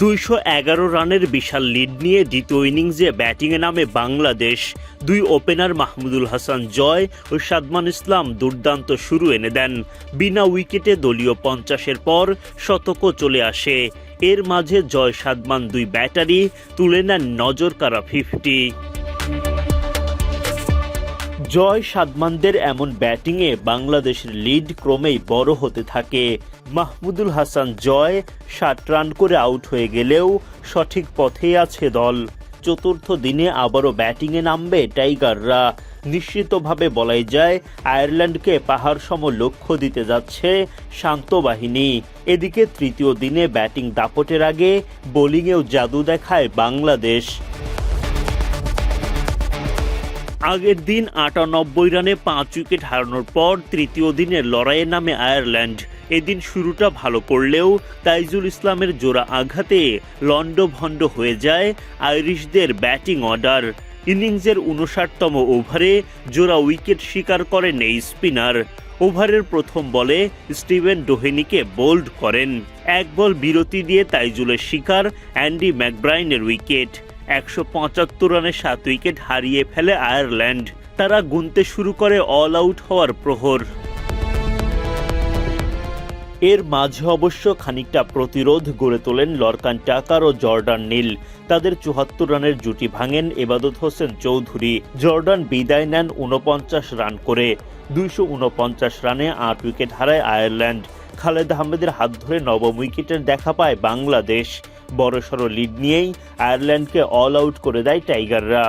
দুইশো এগারো রানের বিশাল লিড নিয়ে দ্বিতীয় ইনিংসে ব্যাটিংয়ে নামে বাংলাদেশ। দুই ওপেনার মাহমুদুল হাসান জয় ও সাদমান ইসলাম দুর্দান্ত শুরু এনে দেন। বিনা উইকেটে দলীয় পঞ্চাশের পর শতকও চলে আসে। এর মাঝে জয় সাদমান দুই ব্যাটারি তুলে নেন নজর কারা ফিফটি জয় সাদমানদের এমন ব্যাটিংয়ে বাংলাদেশের লিড ক্রমেই বড় হতে থাকে। মাহমুদুল হাসান জয় ষাট রান করে আউট হয়ে গেলেও সঠিক পথেই আছে দল। চতুর্থ দিনে আবারও ব্যাটিংয়ে নামবে টাইগাররা। নিশ্চিতভাবে বলাই যায়, আয়ারল্যান্ডকে পাহাড় সম লক্ষ্য দিতে যাচ্ছে শান্ত বাহিনী। এদিকে তৃতীয় দিনে ব্যাটিং দাপটের আগে বোলিংয়েও জাদু দেখায় বাংলাদেশ। আগের দিন আটানব্বই রানে পাঁচ উইকেট হারানোর পর তৃতীয় দিনের লড়াইয়ে নামে আয়ারল্যান্ড। এদিন শুরুটা ভালো করলেও তাইজুল ইসলামের জোড়া আঘাতে লন্ডভন্ড হয়ে যায় আইরিশদের ব্যাটিং অর্ডার। ইনিংসের উনষাটতম ওভারে জোড়া উইকেট শিকার করেন এই স্পিনার। ওভারের প্রথম বলে স্টিভেন ডোহেনিকে বোল্ড করেন। এক বল বিরতি দিয়ে তাইজুলের শিকার অ্যান্ডি ম্যাকব্রাইনের উইকেট। একশো পঁচাত্তর রানে সাত উইকেট হারিয়ে ফেলে আয়ারল্যান্ড। তারা গুনতে শুরু করে অল আউট হওয়ার প্রহর। এর মাঝে অবশ্য খানিকটা প্রতিরোধ গড়ে তোলেন লরকান টাকার ও জর্ডান নীল। তাদের চুয়াত্তর রানের জুটি ভাঙেন এবাদত হোসেন চৌধুরী। জর্ডান বিদায় নেন উনপঞ্চাশ রান করে। দুইশো উনপঞ্চাশ রানে আট উইকেট হারায় আয়ারল্যান্ড। খালেদ আহমেদের হাত ধরে নবম উইকেটের দেখা পায় বাংলাদেশ। বড়সড় লিড নিয়েই আয়ারল্যান্ডকে অল আউট করে দেয় টাইগাররা